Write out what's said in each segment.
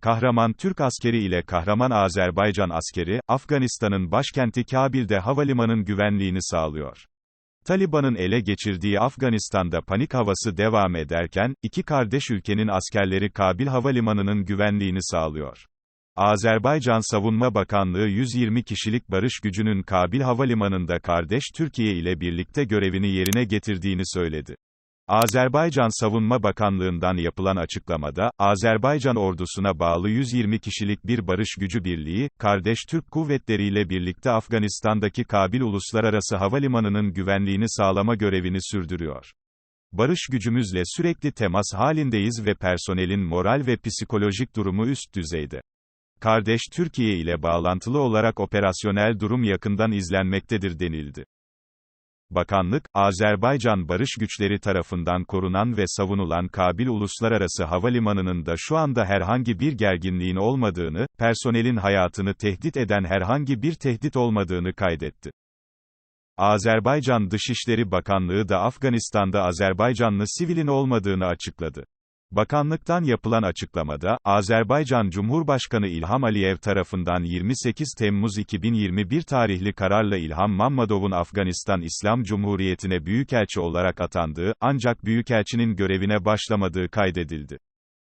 kahraman Türk askeri ile kahraman Azerbaycan askeri, Afganistan'ın başkenti Kabil'de havalimanın güvenliğini sağlıyor. Taliban'ın ele geçirdiği Afganistan'da panik havası devam ederken, iki kardeş ülkenin askerleri Kabil Havalimanı'nın güvenliğini sağlıyor. Azerbaycan Savunma Bakanlığı 120 kişilik barış gücünün Kabil Havalimanı'nda kardeş Türkiye ile birlikte görevini yerine getirdiğini söyledi. Azerbaycan Savunma Bakanlığı'ndan yapılan açıklamada, Azerbaycan ordusuna bağlı 120 kişilik bir barış gücü birliği, kardeş Türk kuvvetleriyle birlikte Afganistan'daki Kabil Uluslararası Havalimanı'nın güvenliğini sağlama görevini sürdürüyor. Barış gücümüzle sürekli temas halindeyiz ve personelin moral ve psikolojik durumu üst düzeyde. Kardeş Türkiye ile bağlantılı olarak operasyonel durum yakından izlenmektedir denildi. Bakanlık, Azerbaycan barış güçleri tarafından korunan ve savunulan Kabil Uluslararası Havalimanı'nın da şu anda herhangi bir gerginliğin olmadığını, personelin hayatını tehdit eden herhangi bir tehdit olmadığını kaydetti. Azerbaycan Dışişleri Bakanlığı da Afganistan'da Azerbaycanlı sivilin olmadığını açıkladı. Bakanlıktan yapılan açıklamada, Azerbaycan Cumhurbaşkanı İlham Aliyev tarafından 28 Temmuz 2021 tarihli kararla İlham Mammadov'un Afganistan İslam Cumhuriyeti'ne büyükelçi olarak atandığı, ancak büyükelçinin görevine başlamadığı kaydedildi.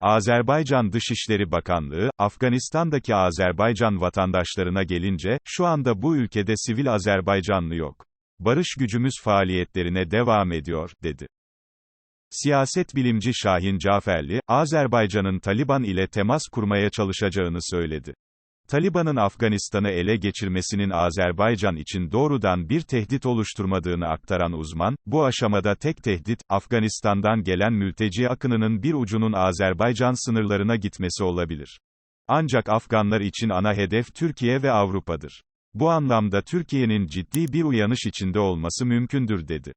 Azerbaycan Dışişleri Bakanlığı, Afganistan'daki Azerbaycan vatandaşlarına gelince, şu anda bu ülkede sivil Azerbaycanlı yok. Barış gücümüz faaliyetlerine devam ediyor, dedi. Siyaset bilimci Şahin Caferli, Azerbaycan'ın Taliban ile temas kurmaya çalışacağını söyledi. Taliban'ın Afganistan'ı ele geçirmesinin Azerbaycan için doğrudan bir tehdit oluşturmadığını aktaran uzman, bu aşamada tek tehdit, Afganistan'dan gelen mülteci akınının bir ucunun Azerbaycan sınırlarına gitmesi olabilir. Ancak Afganlar için ana hedef Türkiye ve Avrupa'dır. Bu anlamda Türkiye'nin ciddi bir uyanış içinde olması mümkündür dedi.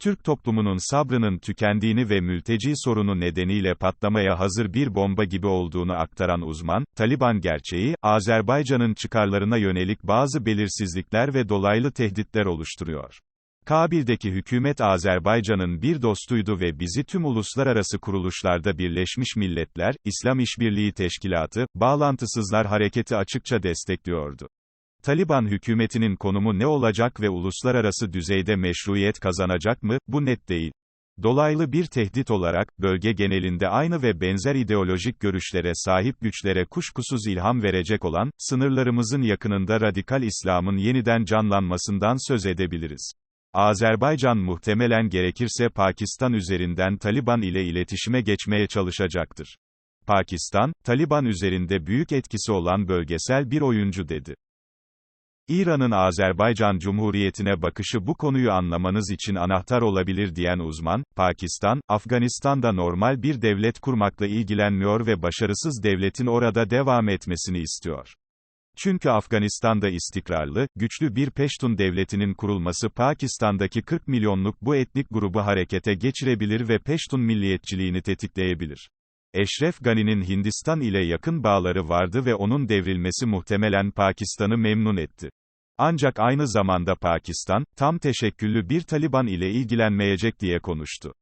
Türk toplumunun sabrının tükendiğini ve mülteci sorunu nedeniyle patlamaya hazır bir bomba gibi olduğunu aktaran uzman, Taliban gerçeği, Azerbaycan'ın çıkarlarına yönelik bazı belirsizlikler ve dolaylı tehditler oluşturuyor. Kabil'deki hükümet Azerbaycan'ın bir dostuydu ve bizi tüm uluslararası kuruluşlarda Birleşmiş Milletler, İslam İşbirliği Teşkilatı, Bağlantısızlar Hareketi açıkça destekliyordu. Taliban hükümetinin konumu ne olacak ve uluslararası düzeyde meşruiyet kazanacak mı, bu net değil. Dolaylı bir tehdit olarak, bölge genelinde aynı ve benzer ideolojik görüşlere sahip güçlere kuşkusuz ilham verecek olan, sınırlarımızın yakınında radikal İslam'ın yeniden canlanmasından söz edebiliriz. Azerbaycan muhtemelen gerekirse Pakistan üzerinden Taliban ile iletişime geçmeye çalışacaktır. Pakistan, Taliban üzerinde büyük etkisi olan bölgesel bir oyuncu dedi. İran'ın Azerbaycan Cumhuriyeti'ne bakışı bu konuyu anlamanız için anahtar olabilir diyen uzman, Pakistan, Afganistan'da normal bir devlet kurmakla ilgilenmiyor ve başarısız devletin orada devam etmesini istiyor. Çünkü Afganistan'da istikrarlı, güçlü bir Peştun devletinin kurulması Pakistan'daki 40 milyonluk bu etnik grubu harekete geçirebilir ve Peştun milliyetçiliğini tetikleyebilir. Eşref Gani'nin Hindistan ile yakın bağları vardı ve onun devrilmesi muhtemelen Pakistan'ı memnun etti. Ancak aynı zamanda Pakistan, tam teşekküllü bir Taliban ile ilgilenmeyecek diye konuştu.